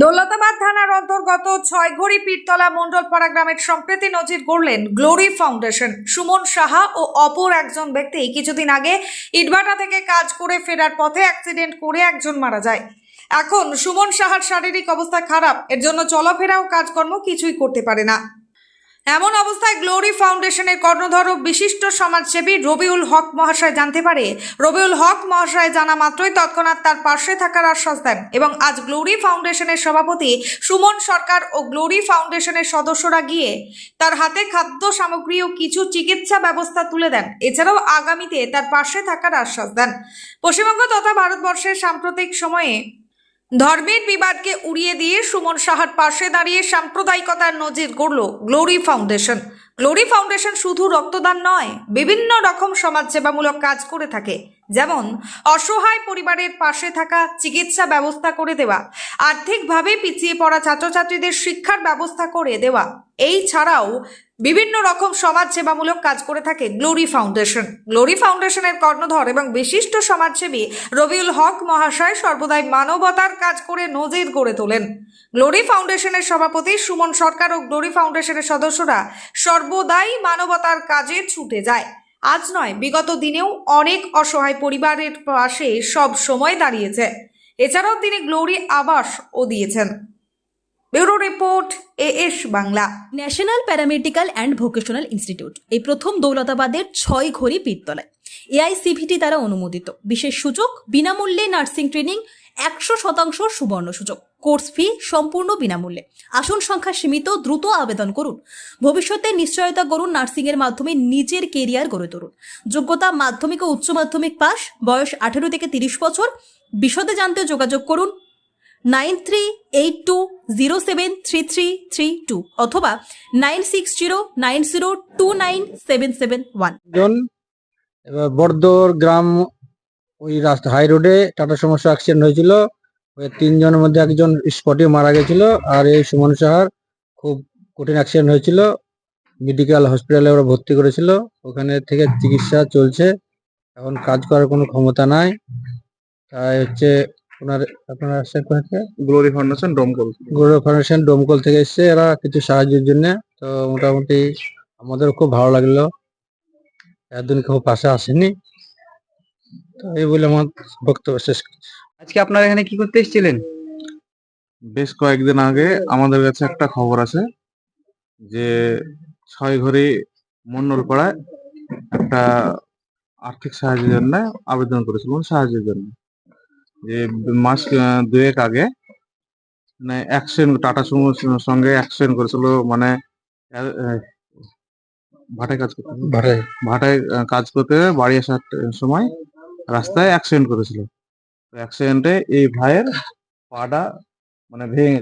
দৌলতাবাদ থানার অন্তর্গত ছয়ঘড়ি পীরতলা মণ্ডলপাড়া গ্রামের সম্প্রীতি নজির গড়লেন গ্লোরি ফাউন্ডেশন। সুমন সাহা ও অপর একজন ব্যক্তি কিছুদিন আগে ইটভাটা থেকে কাজ করে ফেরার পথে অ্যাক্সিডেন্ট করে একজন মারা যায়। এখন সুমন সাহার শারীরিক অবস্থা খারাপ, এর জন্য চলাফেরা ও কাজকর্ম কিছুই করতে পারে না। এমন অবস্থায় গ্লোরি ফাউন্ডেশনের কর্ণধর ও বিশিষ্ট সমাজসেবী রবিউল হক মহাশয় জানতে পারে। রবিউল হক মহাশয় জানা মাত্রই তৎক্ষণাৎ তার পাশে থাকার আশ্বাস দেন এবং আজ গ্লোরি ফাউন্ডেশনের সভাপতি সুমন সরকার ও গ্লোরি ফাউন্ডেশনের সদস্যরা গিয়ে তার হাতে খাদ্য সামগ্রী ও কিছু চিকিৎসা ব্যবস্থা তুলে দেন। এছাড়াও আগামীতে তার পাশে থাকার আশ্বাস দেন। পশ্চিমবঙ্গ তথা ভারতবর্ষের সাম্প্রতিক সময়ে ধর্মের বিবাদকে উড়িয়ে দিয়ে সুমন সাহার পাশে দাঁড়িয়ে সাম্প্রদায়িকতার নজির গড়ল গ্লোরি ফাউন্ডেশন। গ্লোরি ফাউন্ডেশন শুধু রক্তদান নয়, বিভিন্ন রকম সমাজসেবামূলক কাজ করে থাকে। যেমন, অসহায় পরিবারের পাশে থাকা, চিকিৎসা ব্যবস্থা করে দেওয়া, আর্থিকভাবে পিছিয়ে পড়া ছাত্রছাত্রীদের শিক্ষার ব্যবস্থা করে দেওয়া। এই ছাড়াও বিভিন্ন রকম সমাজসেবামূলক কাজ করে থাকে গ্লোরি ফাউন্ডেশন। গ্লোরি ফাউন্ডেশনের কর্ণধর এবং বিশিষ্ট সমাজসেবী রবিউল হক মহাশয় সর্বদাই মানবতার কাজ করে নজির গড়ে তোলেন। গ্লোরি ফাউন্ডেশনের সভাপতি সুমন সরকার ও গ্লোরি ফাউন্ডেশনের সদস্যরা সর্বদাই মানবতার কাজে ছুটে যায়। আজ নয়, বিগত দিনেও অনেক অসহায় পরিবারের পাশে সব সময় দাঁড়িয়েছে। এছাড়াও তিনি গ্লোরি আবাস ও দিয়েছেন। Bureau report AS Bangla. National paramedical and vocational institute, এই প্রথম দৌলতাবাদের ছয় ঘড়ি পীরতলায় এআইসিভিটি দ্বারা অনুমোদিত। বিশেষ সুযোগ, বিনামূল্যে নার্সিং ট্রেনিং, একশো শতাংশ সুবর্ণ সুযোগ। কোর্স ফি সম্পূর্ণ বিনামূল্যে। আসন সংখ্যা সীমিত, দ্রুত আবেদন করুন। ভবিষ্যতে নিশ্চয়তা করুন নার্সিংয়ের মাধ্যমে নিজের কেরিয়ার গড়ে তুলুন। যোগ্যতা মাধ্যমিক ও উচ্চ মাধ্যমিক পাস বয়স আঠেরো থেকে তিরিশ বছর। বিশদে জানতে যোগাযোগ করুন nine three eight two zero seven three three three two অথবা nine six zero nine zero two nine seven seven one. এবার বর্দর গ্রাম ওই রাস্তা, হাই রোডে টাটা সমস্যা অ্যাক্সিডেন্ট হয়েছিল। তিনজনের মধ্যে একজন স্পটে মারা গেছিল আর এই সুমন সাহার খুব কঠিন অ্যাক্সিডেন্ট হয়েছিল। মেডিকেল হসপিটালে ওরা ভর্তি করেছিল। ওখানে থেকে চিকিৎসা চলছে। এখন কাজ করার কোনো ক্ষমতা নাই। তাই হচ্ছে ওনার আপনার আসছেন কোথা থেকে? Glory Foundation Domkal Gaurav Foundation Domkal থেকে এসছে এরা কিছু সাহায্যের জন্য। তো মোটামুটি আমাদের খুব ভালো লাগল। এতদিন কেউ পাশে আসেনি। তো এই বলে আমার বক্তব্য শেষ করছি। আজকে আপনারা এখানে কি করতে এসেছিলেন? বেশ কয়েকদিন আগে আমাদের কাছে একটা খবর আছে যে ছয় ঘরে মন্ডল পাড়ায় একটা আর্থিক সাহায্যের জন্য আবেদন করেছিল মানে সাহায্যের জন্য। মাস দুয়েক আগে মানে অ্যাক্সিডেন্ট টাটা সুমোর সঙ্গে অ্যাক্সিডেন্ট করেছিল মানে ভাটায় কাজ করতে ভাটায়। ভাটায় কাজ করতে বাড়ি আসার সময় রাস্তায় অ্যাক্সিডেন্ট করেছিল। অ্যাক্সিডেন্টে এই ভাইয়ের পাটা মানে ভেঙে